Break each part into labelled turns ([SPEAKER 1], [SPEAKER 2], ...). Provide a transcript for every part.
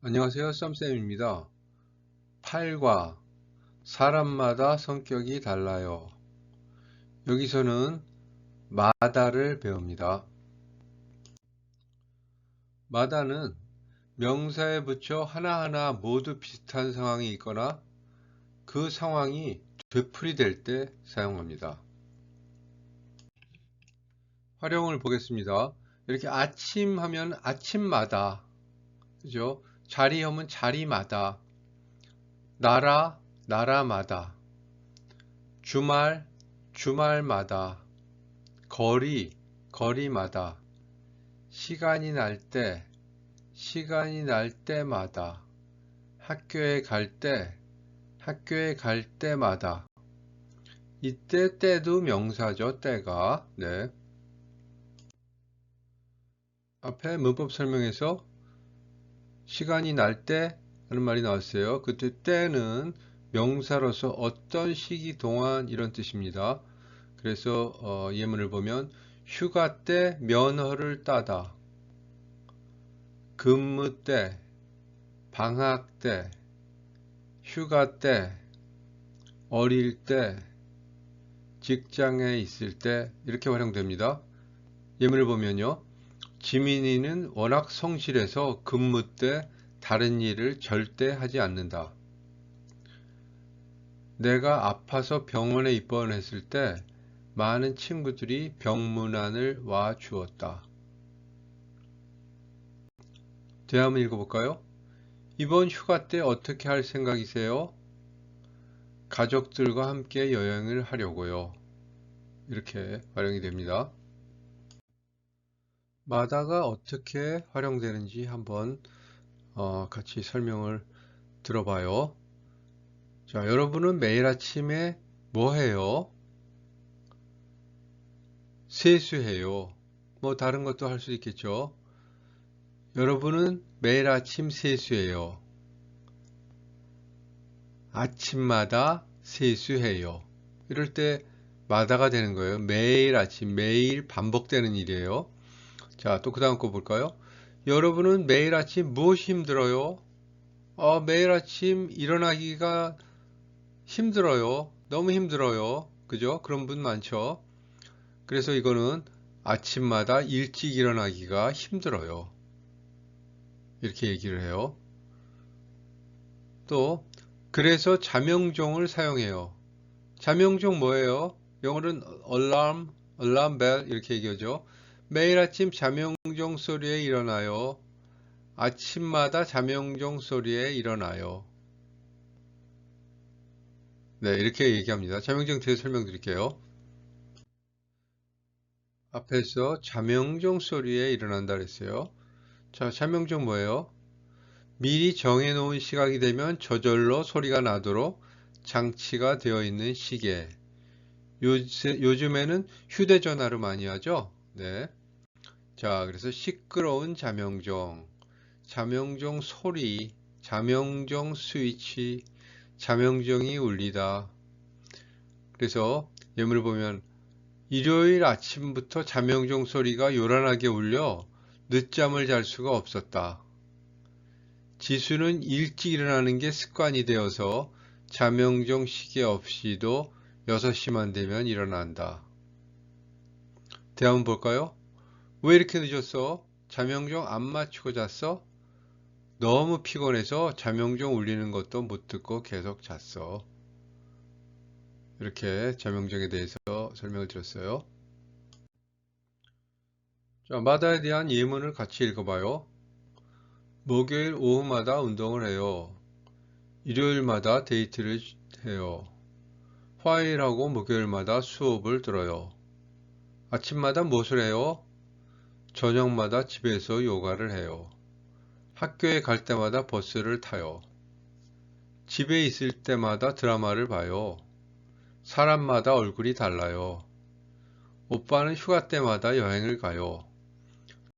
[SPEAKER 1] 안녕하세요 썸쌤입니다. 팔과 사람마다 성격이 달라요. 여기서는 마다를 배웁니다. 마다는 명사에 붙여 하나하나 모두 비슷한 상황이 있거나 그 상황이 되풀이 될 때 사용합니다. 활용을 보겠습니다. 이렇게 아침 하면 아침마다 그죠 자리하면 자리마다 나라 나라마다 주말 주말마다 거리 거리마다 시간이 날 때 시간이 날 때마다 학교에 갈 때 학교에 갈 때마다. 이때 때도 명사죠 때가. 네. 앞에 문법 설명에서 시간이 날때 하는 말이 나왔어요. 그때 때는 명사로서 어떤 시기 동안 이런 뜻입니다. 그래서 어, 예문을 보면 휴가 때 면허를 따다 근무 때 방학 때 휴가 때 어릴 때 직장에 있을 때 이렇게 활용됩니다. 예문을 보면요. 지민이는 워낙 성실해서 근무 때 다른 일을 절대 하지 않는다. 내가 아파서 병원에 입원했을 때 많은 친구들이 병문안을 와 주었다. 대화 한번 읽어볼까요? 이번 휴가 때 어떻게 할 생각이세요? 가족들과 함께 여행을 하려고요. 이렇게 활용이 됩니다. 마다가 어떻게 활용되는지 한번 어, 같이 설명을 들어봐요. 자, 여러분은 매일 아침에 뭐 해요? 세수해요. 뭐 다른 것도 할 수 있겠죠. 여러분은 매일 아침 세수해요. 아침마다 세수해요. 이럴 때 마다가 되는 거예요. 매일 아침, 매일 반복되는 일이에요. 자, 또 그 다음 거 볼까요? 여러분은 매일 아침 무엇이 힘들어요? 어, 매일 아침 일어나기가 힘들어요. 너무 힘들어요. 그죠? 그런 분 많죠? 그래서 이거는 아침마다 일찍 일어나기가 힘들어요. 이렇게 얘기를 해요. 또 그래서 자명종을 사용해요. 자명종 뭐예요? 영어로는 alarm, alarm bell 이렇게 얘기하죠. 매일 아침 자명종 소리에 일어나요. 아침마다 자명종 소리에 일어나요. 네, 이렇게 얘기합니다. 자명종 뒤에 설명드릴게요. 앞에서 자명종 소리에 일어난다 그랬어요. 자, 자명종 뭐예요? 미리 정해놓은 시각이 되면 저절로 소리가 나도록 장치가 되어 있는 시계. 요새, 요즘에는 휴대전화로 많이 하죠? 네. 자, 그래서 시끄러운 자명종, 자명종 소리, 자명종 스위치, 자명종이 울리다. 그래서 예문을 보면 일요일 아침부터 자명종 소리가 요란하게 울려 늦잠을 잘 수가 없었다. 지수는 일찍 일어나는 게 습관이 되어서 자명종 시계 없이도 6시만 되면 일어난다. 대화문 볼까요? 왜 이렇게 늦었어? 자명종 안 맞추고 잤어? 너무 피곤해서 자명종 울리는 것도 못 듣고 계속 잤어. 이렇게 자명종에 대해서 설명을 드렸어요. 자, 마다에 대한 예문을 같이 읽어봐요. 목요일 오후마다 운동을 해요. 일요일마다 데이트를 해요. 화요일하고 목요일마다 수업을 들어요. 아침마다 무엇을 해요? 저녁마다 집에서 요가를 해요. 학교에 갈 때마다 버스를 타요. 집에 있을 때마다 드라마를 봐요. 사람마다 얼굴이 달라요. 오빠는 휴가 때마다 여행을 가요.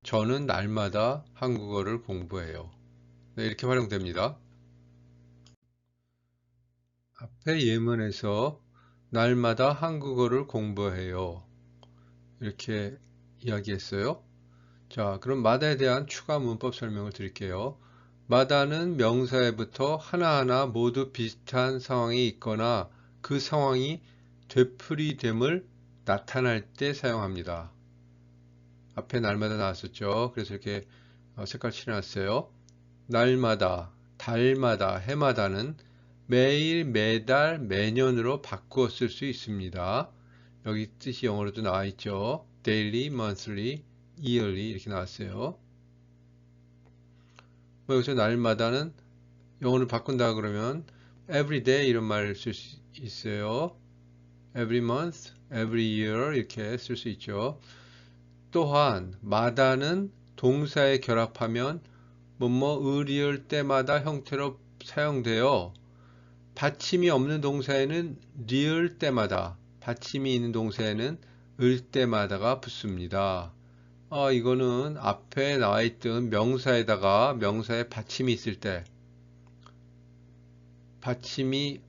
[SPEAKER 1] 저는 날마다 한국어를 공부해요. 네, 이렇게 활용됩니다. 앞에 예문에서 날마다 한국어를 공부해요. 이렇게 이야기했어요. 자, 그럼 마다에 대한 추가 문법 설명을 드릴게요. 마다는 명사에부터 하나하나 모두 비슷한 상황이 있거나 그 상황이 되풀이됨을 나타날 때 사용합니다. 앞에 날마다 나왔었죠. 그래서 이렇게 어, 색깔 칠해놨어요. 날마다, 달마다, 해마다는 매일, 매달, 매년으로 바꾸어 쓸 수 있습니다. 여기 뜻이 영어로도 나와 있죠. daily, monthly, yearly 이렇게 나왔어요. 뭐 여기서 날마다는 영어를 바꾼다 그러면 every day 이런 말을 쓸 수 있어요. every month, every year 이렇게 쓸 수 있죠. 또한 마다는 동사에 결합하면 뭐뭐 의리을 때마다 형태로 사용되어 받침이 없는 동사에는 리을 때마다 받침이 있는 동사에는 을 때마다가 붙습니다. 아, 이거는 앞에 나와 있던 명사에다가 명사에 받침이 있을 때 받침이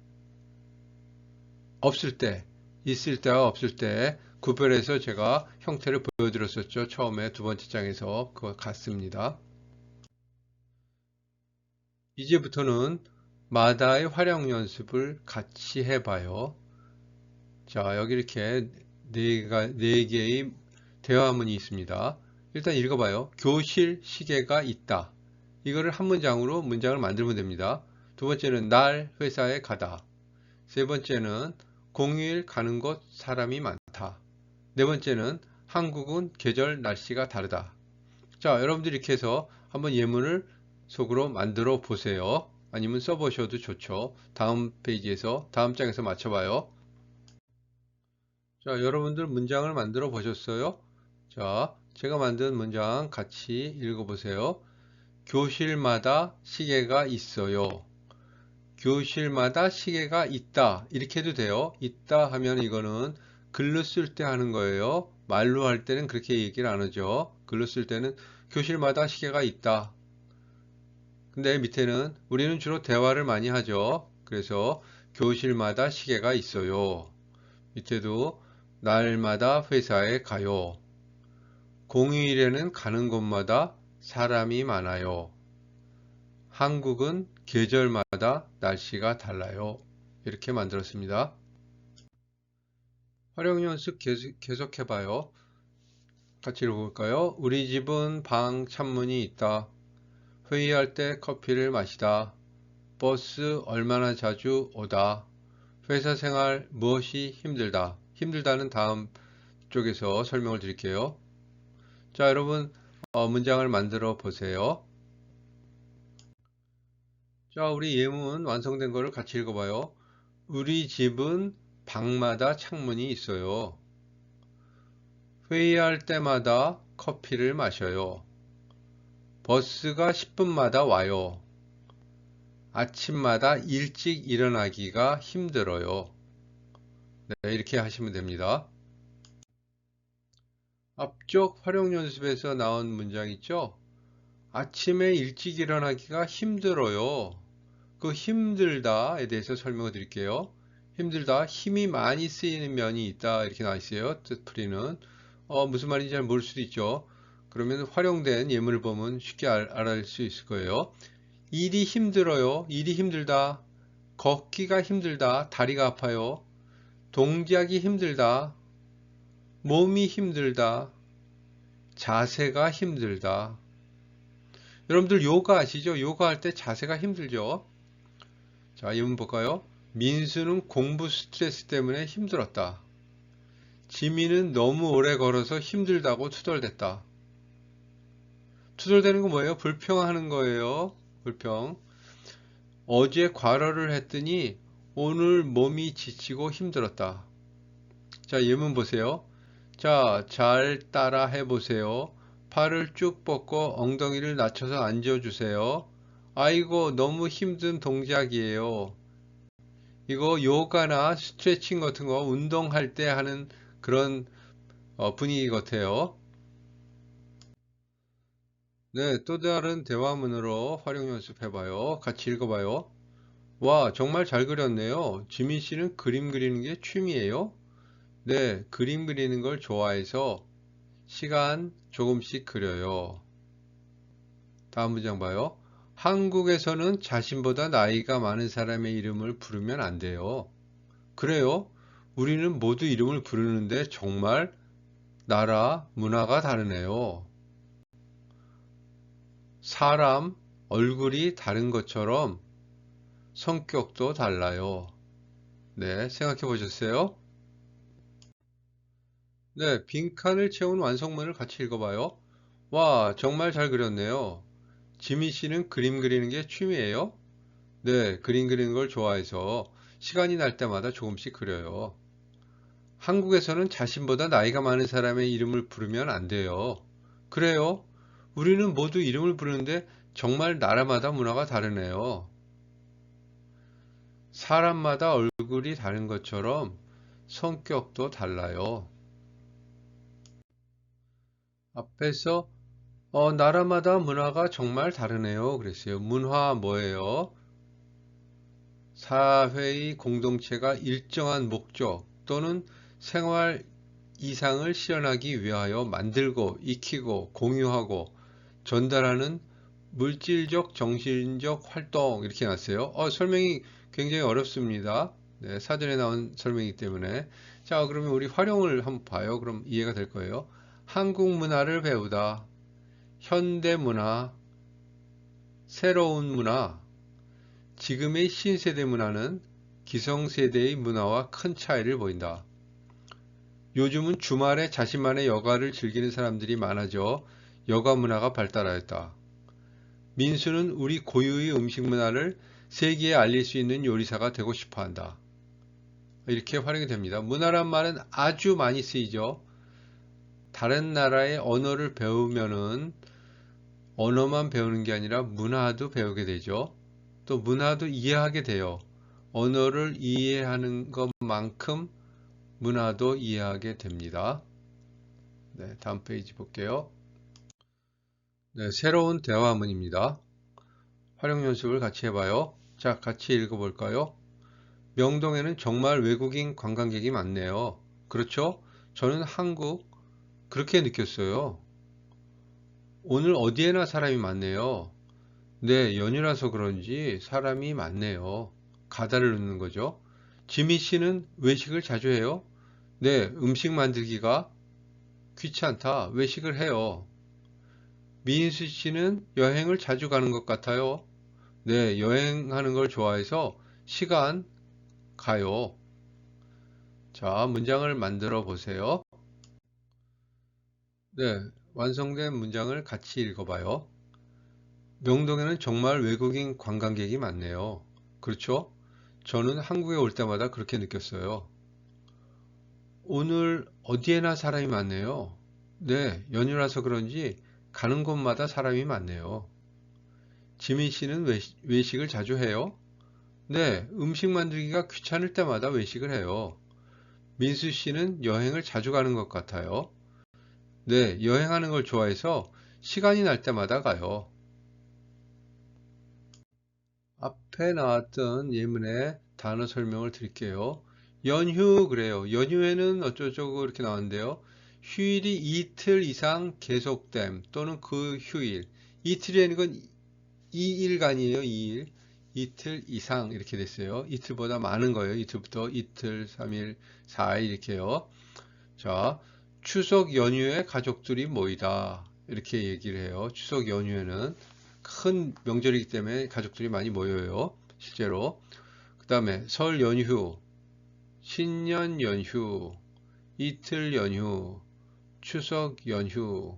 [SPEAKER 1] 없을 때 있을 때와 없을 때 구별해서 제가 형태를 보여드렸었죠. 처음에 두 번째 장에서 그거 같습니다. 이제부터는 마다의 활용 연습을 같이 해봐요. 자, 여기 이렇게 네, 네 개의 대화문이 있습니다. 일단 읽어봐요. 교실 시계가 있다. 이거를 한 문장으로 문장을 만들면 됩니다. 두 번째는 날 회사에 가다. 세 번째는 공휴일 가는 곳 사람이 많다. 네 번째는 한국은 계절 날씨가 다르다. 자, 여러분들이 이렇게 해서 한번 예문을 속으로 만들어 보세요. 아니면 써보셔도 좋죠. 다음 페이지에서, 다음 장에서 맞춰봐요. 자, 여러분들 문장을 만들어 보셨어요? 자, 제가 만든 문장 같이 읽어보세요. 교실마다 시계가 있어요. 교실마다 시계가 있다. 이렇게 해도 돼요. 있다 하면 이거는 글로 쓸 때 하는 거예요. 말로 할 때는 그렇게 얘기를 안 하죠. 글로 쓸 때는 교실마다 시계가 있다. 근데 밑에는 우리는 주로 대화를 많이 하죠. 그래서 교실마다 시계가 있어요. 밑에도 날마다 회사에 가요. 공휴일에는 가는 곳마다 사람이 많아요. 한국은 계절마다 날씨가 달라요. 이렇게 만들었습니다. 활용 연습 계속, 해봐요. 같이 읽어볼까요? 우리 집은 방 창문이 있다. 회의할 때 커피를 마시다. 버스 얼마나 자주 오다. 회사 생활 무엇이 힘들다. 힘들다는 다음 쪽에서 설명을 드릴게요. 자, 여러분 어, 문장을 만들어 보세요. 자, 우리 예문 완성된 거를 같이 읽어봐요. 우리 집은 방마다 창문이 있어요. 회의할 때마다 커피를 마셔요. 버스가 10분마다 와요. 아침마다 일찍 일어나기가 힘들어요. 네, 이렇게 하시면 됩니다. 앞쪽 활용 연습에서 나온 문장 있죠? 아침에 일찍 일어나기가 힘들어요. 그 힘들다에 대해서 설명을 드릴게요. 힘들다, 힘이 많이 쓰이는 면이 있다 이렇게 나와 있어요. 뜻풀이는 어, 무슨 말인지 잘 모를 수도 있죠. 그러면 활용된 예문을 보면 쉽게 알, 알아낼 수 있을 거예요. 일이 힘들어요. 일이 힘들다. 걷기가 힘들다. 다리가 아파요. 동작이 힘들다. 몸이 힘들다. 자세가 힘들다. 여러분들 요가 아시죠? 요가 할 때 자세가 힘들죠? 자, 이문 볼까요? 민수는 공부 스트레스 때문에 힘들었다. 지민은 너무 오래 걸어서 힘들다고 투덜댔다. 투덜대는 거 뭐예요? 불평하는 거예요. 불평. 어제 과로를 했더니 오늘 몸이 지치고 힘들었다. 자, 예문 보세요. 자, 잘 따라 해보세요. 팔을 쭉 뻗고 엉덩이를 낮춰서 앉아주세요. 아이고, 너무 힘든 동작이에요. 이거 요가나 스트레칭 같은 거 운동할 때 하는 그런 어, 분위기 같아요. 네, 또 다른 대화문으로 활용 연습해봐요. 같이 읽어봐요. 와, 정말 잘 그렸네요. 지민 씨는 그림 그리는 게 취미예요? 네, 그림 그리는 걸 좋아해서 시간 조금씩 그려요. 다음 문장 봐요. 한국에서는 자신보다 나이가 많은 사람의 이름을 부르면 안 돼요. 그래요? 우리는 모두 이름을 부르는데 정말 나라, 문화가 다르네요. 사람, 얼굴이 다른 것처럼 성격도 달라요. 네, 생각해 보셨어요? 네, 빈칸을 채운 완성문을 같이 읽어봐요. 와, 정말 잘 그렸네요. 지미 씨는 그림 그리는 게 취미예요? 네, 그림 그리는 걸 좋아해서 시간이 날 때마다 조금씩 그려요. 한국에서는 자신보다 나이가 많은 사람의 이름을 부르면 안 돼요. 그래요? 우리는 모두 이름을 부르는데 정말 나라마다 문화가 다르네요. 사람마다 얼굴이 다른 것처럼 성격도 달라요. 앞에서 어, 나라마다 문화가 정말 다르네요. 그랬어요. 문화 뭐예요? 사회의 공동체가 일정한 목적 또는 생활 이상을 실현하기 위하여 만들고 익히고 공유하고 전달하는 물질적 정신적 활동 이렇게 났어요. 어, 설명이 굉장히 어렵습니다. 네, 사전에 나온 설명이기 때문에 자 그러면 우리 활용을 한번 봐요. 그럼 이해가 될 거예요. 한국 문화를 배우다. 현대 문화, 새로운 문화, 지금의 신세대 문화는 기성세대의 문화와 큰 차이를 보인다. 요즘은 주말에 자신만의 여가를 즐기는 사람들이 많아져 여가 문화가 발달하였다. 민수는 우리 고유의 음식 문화를 세계에 알릴 수 있는 요리사가 되고 싶어 한다. 이렇게 활용이 됩니다. 문화란 말은 아주 많이 쓰이죠. 다른 나라의 언어를 배우면은 언어만 배우는 게 아니라 문화도 배우게 되죠. 또 문화도 이해하게 돼요. 언어를 이해하는 것만큼 문화도 이해하게 됩니다. 네, 다음 페이지 볼게요. 네, 새로운 대화문입니다. 활용 연습을 같이 해봐요. 자, 같이 읽어볼까요? 명동에는 정말 외국인 관광객이 많네요. 그렇죠? 저는 한국 그렇게 느꼈어요. 오늘 어디에나 사람이 많네요. 네, 연휴라서 그런지 사람이 많네요. 가다를 넣는 거죠. 지미 씨는 외식을 자주 해요? 네, 음식 만들기가 귀찮다. 외식을 해요. 미인수 씨는 여행을 자주 가는 것 같아요. 네, 여행하는 걸 좋아해서 시간 가요. 자, 문장을 만들어 보세요. 네, 완성된 문장을 같이 읽어봐요. 명동에는 정말 외국인 관광객이 많네요. 그렇죠? 저는 한국에 올 때마다 그렇게 느꼈어요. 오늘 어디에나 사람이 많네요. 네, 연휴라서 그런지 가는 곳마다 사람이 많네요. 지민 씨는 외식, 을 자주 해요? 네, 음식 만들기가 귀찮을 때마다 외식을 해요. 민수 씨는 여행을 자주 가는 것 같아요. 네, 여행하는 걸 좋아해서 시간이 날 때마다 가요. 앞에 나왔던 예문의 단어 설명을 드릴게요. 연휴 그래요. 연휴에는 어쩌고저쩌고 이렇게 나왔는데요. 휴일이 이틀 이상 계속됨 또는 그 휴일 이틀이라는 건 2일간이에요. 2일 이틀 이상 이렇게 됐어요. 이틀보다 많은 거예요. 이틀부터 이틀, 3일, 4일 이렇게요. 자, 추석 연휴에 가족들이 모이다 이렇게 얘기를 해요. 추석 연휴에는 큰 명절이기 때문에 가족들이 많이 모여요. 실제로. 그 다음에 설 연휴, 신년 연휴, 이틀 연휴, 추석 연휴,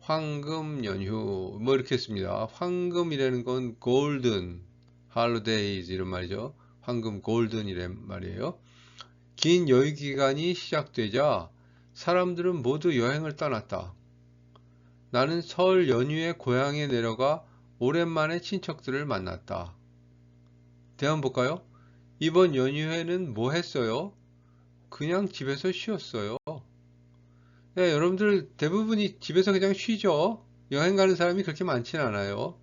[SPEAKER 1] 황금 연휴 뭐 이렇게 했습니다. 황금이라는 건 골든 할로데이즈 이런 말이죠. 황금 골든이란 말이에요. 긴 여유 기간이 시작되자 사람들은 모두 여행을 떠났다. 나는 설 연휴에 고향에 내려가 오랜만에 친척들을 만났다. 대한 볼까요? 이번 연휴에는 뭐 했어요? 그냥 집에서 쉬었어요. 네, 여러분들 대부분이 집에서 그냥 쉬죠. 여행 가는 사람이 그렇게 많지는 않아요.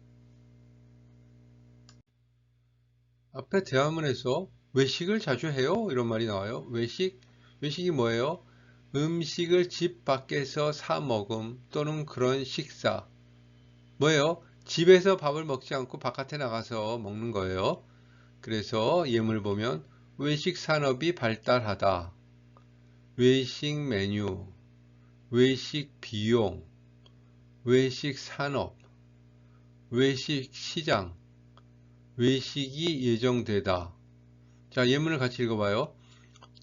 [SPEAKER 1] 앞에 대화문에서 외식을 자주 해요? 이런 말이 나와요. 외식? 외식이 뭐예요? 음식을 집 밖에서 사 먹음 또는 그런 식사. 뭐예요? 집에서 밥을 먹지 않고 바깥에 나가서 먹는 거예요. 그래서 예문을 보면 외식 산업이 발달하다. 외식 메뉴, 외식 비용, 외식 산업, 외식 시장, 외식이 예정되다. 자, 예문을 같이 읽어봐요.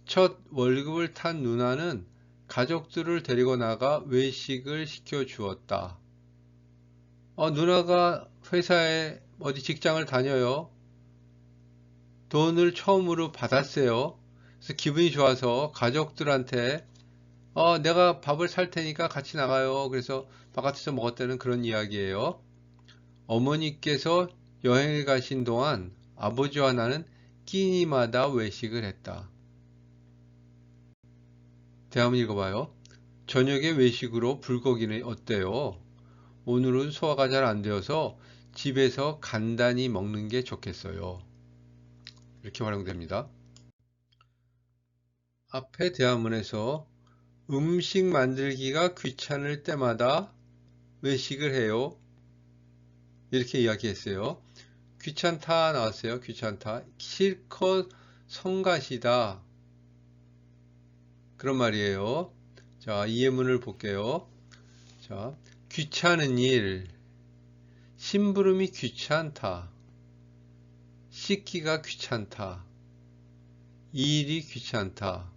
[SPEAKER 1] 첫 월급을 탄 누나는 가족들을 데리고 나가 외식을 시켜 주었다. 어, 누나가 회사에 어디 직장을 다녀요. 돈을 처음으로 받았어요. 그래서 기분이 좋아서 가족들한테 어, 내가 밥을 살 테니까 같이 나가요. 그래서 바깥에서 먹었다는 그런 이야기예요. 어머니께서 여행을 가신 동안 아버지와 나는 끼니마다 외식을 했다. 대화문 읽어봐요. 저녁에 외식으로 불고기는 어때요? 오늘은 소화가 잘 안 되어서 집에서 간단히 먹는 게 좋겠어요. 이렇게 활용됩니다. 앞에 대화문에서 음식 만들기가 귀찮을 때마다 외식을 해요. 이렇게 이야기했어요. 귀찮다 나왔어요. 귀찮다. 실컷 성가시다. 그런 말이에요. 자, 이 예문을 볼게요. 자, 귀찮은 일. 심부름이 귀찮다. 씻기가 귀찮다. 일이 귀찮다.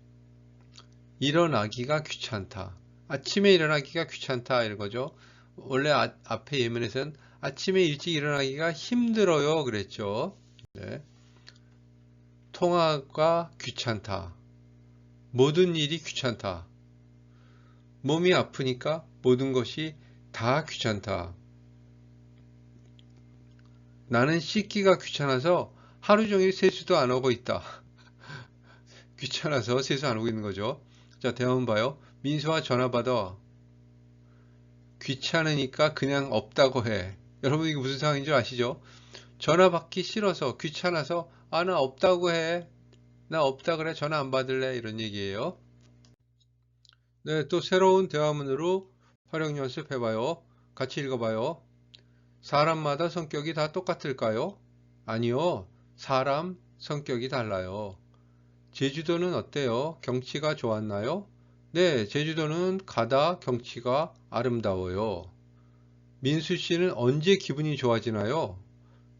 [SPEAKER 1] 일어나기가 귀찮다. 아침에 일어나기가 귀찮다. 이런 거죠. 원래 아, 앞에 예문에서는 아침에 일찍 일어나기가 힘들어요. 그랬죠. 네. 통화가 귀찮다. 모든 일이 귀찮다. 몸이 아프니까 모든 것이 다 귀찮다. 나는 씻기가 귀찮아서 하루 종일 세수도 안 하고 있다. 귀찮아서 세수 안 하고 있는 거죠. 자, 대화문 봐요. 민수와 전화 받아. 귀찮으니까 그냥 없다고 해. 여러분 이게 무슨 상황인 줄 아시죠? 전화 받기 싫어서 귀찮아서 아 나 없다고 해. 나 없다 그래 전화 안 받을래 이런 얘기예요. 네, 또 새로운 대화문으로 활용 연습해봐요. 같이 읽어봐요. 사람마다 성격이 다 똑같을까요? 아니요. 사람 성격이 달라요. 제주도는 어때요? 경치가 좋았나요? 네, 제주도는 가다 경치가 아름다워요. 민수 씨는 언제 기분이 좋아지나요?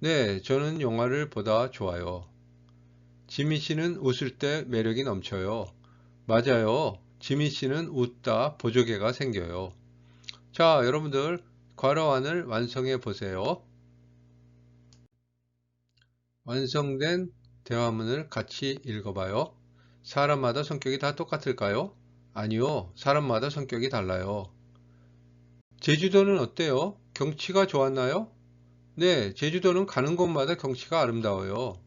[SPEAKER 1] 네, 저는 영화를 보다 좋아요. 지미 씨는 웃을 때 매력이 넘쳐요. 맞아요. 지미 씨는 웃다 보조개가 생겨요. 자, 여러분들 괄호안을 완성해 보세요. 완성된 대화문을 같이 읽어봐요. 사람마다 성격이 다 똑같을까요? 아니요. 사람마다 성격이 달라요. 제주도는 어때요? 경치가 좋았나요? 네, 제주도는 가는 곳마다 경치가 아름다워요.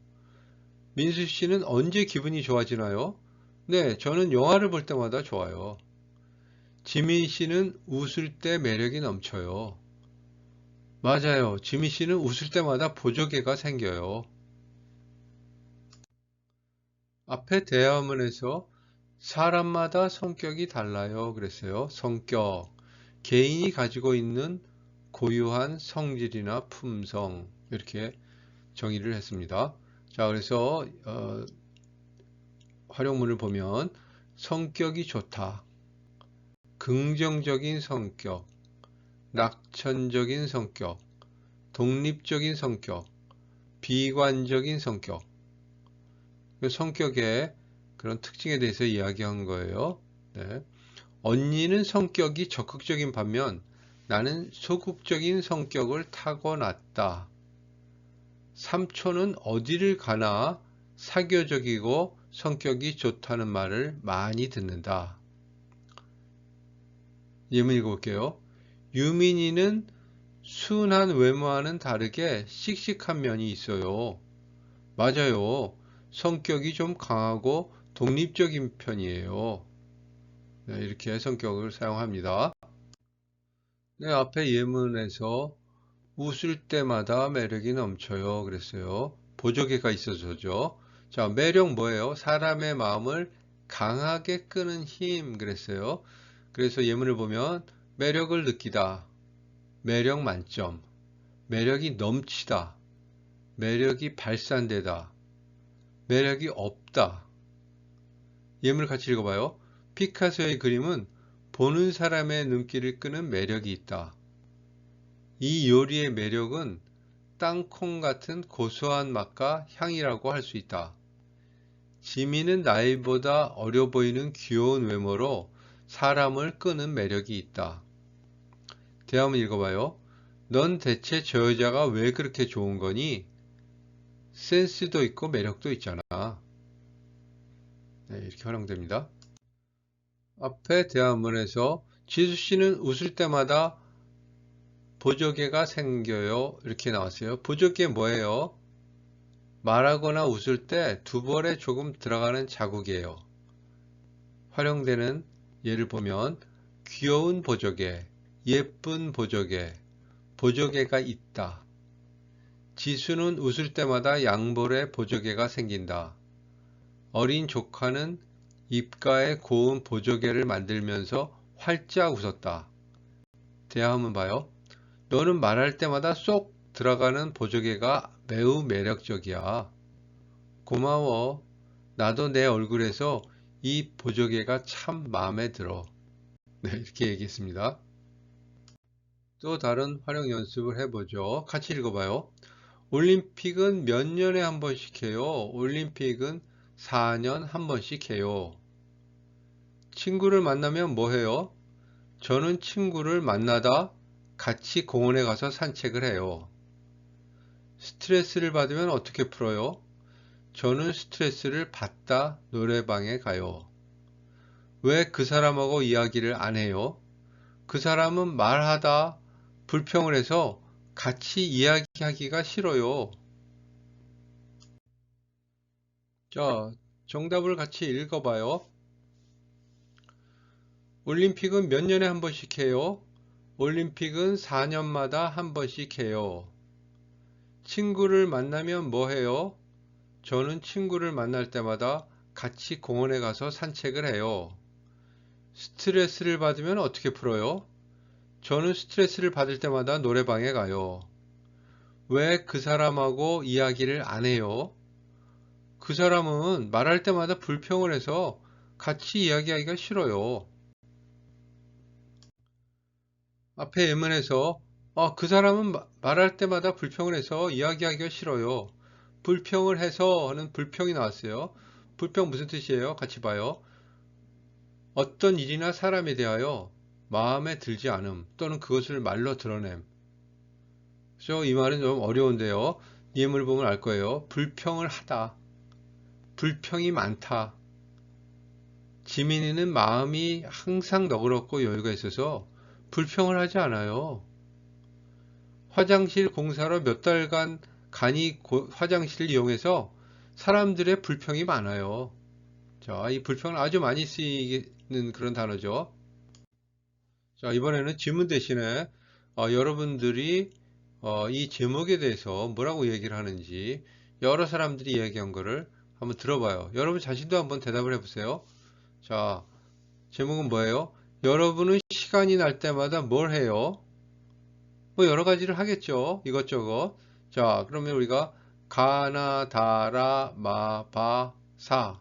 [SPEAKER 1] 민수 씨는 언제 기분이 좋아지나요? 네, 저는 영화를 볼 때마다 좋아요. 지민 씨는 웃을 때 매력이 넘쳐요. 맞아요. 지민 씨는 웃을 때마다 보조개가 생겨요. 앞에 대화문에서 사람마다 성격이 달라요. 그랬어요. 성격. 개인이 가지고 있는 고유한 성질이나 품성. 이렇게 정의를 했습니다. 자, 그래서 어, 활용문을 보면 성격이 좋다. 긍정적인 성격, 낙천적인 성격, 독립적인 성격, 비관적인 성격. 그 성격의 그런 특징에 대해서 이야기한 거예요. 네. 언니는 성격이 적극적인 반면 나는 소극적인 성격을 타고났다. 삼촌은 어디를 가나 사교적이고 성격이 좋다는 말을 많이 듣는다. 예문 읽어볼게요. 유민이는 순한 외모와는 다르게 씩씩한 면이 있어요. 맞아요. 성격이 좀 강하고 독립적인 편이에요. 네, 이렇게 성격을 사용합니다. 네, 앞에 예문에서 웃을 때마다 매력이 넘쳐요. 그랬어요. 보조개가 있어서죠. 자, 매력 뭐예요? 사람의 마음을 강하게 끄는 힘. 그랬어요. 그래서 예문을 보면 매력을 느끼다. 매력 만점. 매력이 넘치다, 매력이 발산되다, 매력이 없다. 예문을 같이 읽어봐요. 피카소의 그림은 보는 사람의 눈길을 끄는 매력이 있다. 이 요리의 매력은 땅콩 같은 고소한 맛과 향이라고 할 수 있다. 지민은 나이보다 어려 보이는 귀여운 외모로 사람을 끄는 매력이 있다. 대화문 읽어봐요. 넌 대체 저 여자가 왜 그렇게 좋은 거니? 센스도 있고 매력도 있잖아. 네, 이렇게 활용됩니다. 앞에 대화문에서 지수 씨는 웃을 때마다 보조개가 생겨요. 이렇게 나왔어요. 보조개 뭐예요? 말하거나 웃을 때두 볼에 조금 들어가는 자국이에요. 활용되는 예를 보면 귀여운 보조개, 예쁜 보조개, 보조개가 있다. 지수는 웃을 때마다 양볼에 보조개가 생긴다. 어린 조카는 입가에 고운 보조개를 만들면서 활짝 웃었다. 대화 한번 봐요. 너는 말할 때마다 쏙 들어가는 보조개가 매우 매력적이야. 고마워. 나도 내 얼굴에서 이 보조개가 참 마음에 들어. 네, 이렇게 얘기했습니다. 또 다른 활용 연습을 해보죠. 같이 읽어봐요. 올림픽은 몇 년에 한 번씩 해요? 올림픽은 4년 한 번씩 해요. 친구를 만나면 뭐 해요? 저는 친구를 만나다 같이 공원에 가서 산책을 해요. 스트레스를 받으면 어떻게 풀어요? 저는 스트레스를 받다 노래방에 가요. 왜 그 사람하고 이야기를 안 해요? 그 사람은 말하다 불평을 해서 같이 이야기하기가 싫어요. 자, 정답을 같이 읽어봐요. 올림픽은 몇 년에 한 번씩 해요? 올림픽은 4년마다 한 번씩 해요. 친구를 만나면 뭐 해요? 저는 친구를 만날 때마다 같이 공원에 가서 산책을 해요. 스트레스를 받으면 어떻게 풀어요? 저는 스트레스를 받을 때마다 노래방에 가요. 왜 그 사람하고 이야기를 안 해요? 그 사람은 말할 때마다 불평을 해서 같이 이야기하기가 싫어요. 앞에 예문에서 아, 그 사람은 마- 말할 때마다 불평을 해서 이야기하기가 싫어요. 불평을 해서 하는 불평이 나왔어요. 불평 무슨 뜻이에요? 같이 봐요. 어떤 일이나 사람에 대하여 마음에 들지 않음 또는 그것을 말로 드러냄. 그래서 이 말은 좀 어려운데요. 예문을 보면 알 거예요. 불평을 하다. 불평이 많다. 지민이는 마음이 항상 너그럽고 여유가 있어서 불평을 하지 않아요. 화장실 공사로 몇 달간 간이 고- 화장실을 이용해서 사람들의 불평이 많아요. 자, 이 불평은 아주 많이 쓰이는 그런 단어죠. 자, 이번에는 질문 대신에 어, 여러분들이 어, 이 제목에 대해서 뭐라고 얘기를 하는지 여러 사람들이 얘기한 거를 한번 들어봐요. 여러분 자신도 한번 대답을 해보세요. 자, 제목은 뭐예요? 여러분은 시간이 날 때마다 뭘 해요? 뭐 여러 가지를 하겠죠. 이것저것. 자, 그러면 우리가 가나, 다라, 마, 바, 사.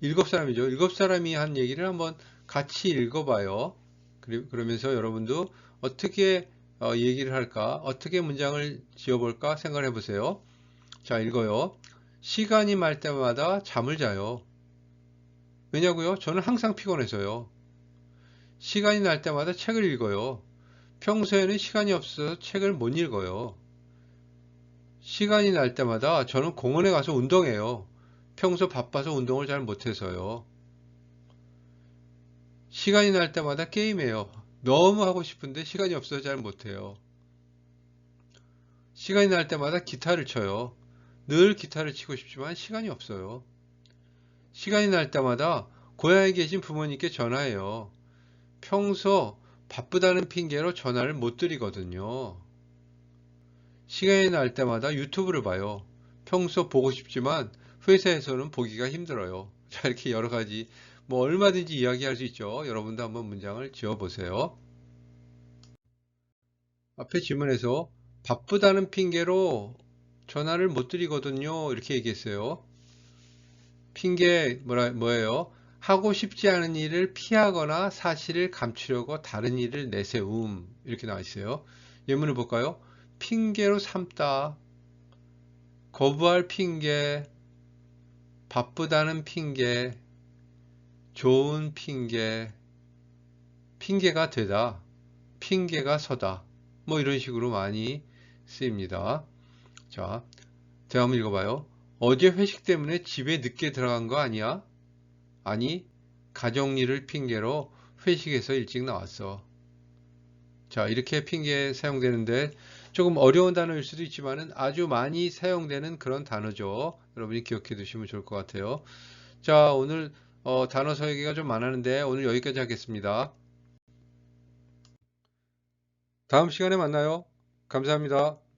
[SPEAKER 1] 일곱 사람이죠. 일곱 사람이 한 얘기를 한번 같이 읽어봐요. 그러면서 여러분도 어떻게 어, 얘기를 할까? 어떻게 문장을 지어볼까? 생각을 해보세요. 자, 읽어요. 시간이 말 때마다 잠을 자요. 왜냐고요? 저는 항상 피곤해서요. 시간이 날 때마다 책을 읽어요. 평소에는 시간이 없어서 책을 못 읽어요. 시간이 날 때마다 저는 공원에 가서 운동해요. 평소 바빠서 운동을 잘 못해서요. 시간이 날 때마다 게임해요. 너무 하고 싶은데 시간이 없어서 잘 못해요. 시간이 날 때마다 기타를 쳐요. 늘 기타를 치고 싶지만 시간이 없어요. 시간이 날 때마다 고향에 계신 부모님께 전화해요. 평소 바쁘다는 핑계로 전화를 못 드리거든요. 시간이 날 때마다 유튜브를 봐요. 평소 보고 싶지만 회사에서는 보기가 힘들어요. 자, 이렇게 여러 가지 뭐 얼마든지 이야기할 수 있죠. 여러분도 한번 문장을 지어 보세요. 앞에 질문에서 바쁘다는 핑계로 전화를 못 드리거든요. 이렇게 얘기했어요. 핑계 뭐라 뭐예요? 하고 싶지 않은 일을 피하거나 사실을 감추려고 다른 일을 내세움 이렇게 나와 있어요. 예문을 볼까요? 핑계로 삼다. 거부할 핑계, 바쁘다는 핑계, 좋은 핑계, 핑계가 되다, 핑계가 서다. 뭐 이런 식으로 많이 쓰입니다. 자, 제가 한번 읽어봐요. 어제 회식 때문에 집에 늦게 들어간 거 아니야? 아니, 가정일을 핑계로 회식에서 일찍 나왔어. 자, 이렇게 핑계 사용되는데 조금 어려운 단어일 수도 있지만은 아주 많이 사용되는 그런 단어죠. 여러분이 기억해 두시면 좋을 것 같아요. 자, 오늘 어, 단어 서기가 좀 많았는데 오늘 여기까지 하겠습니다. 다음 시간에 만나요. 감사합니다.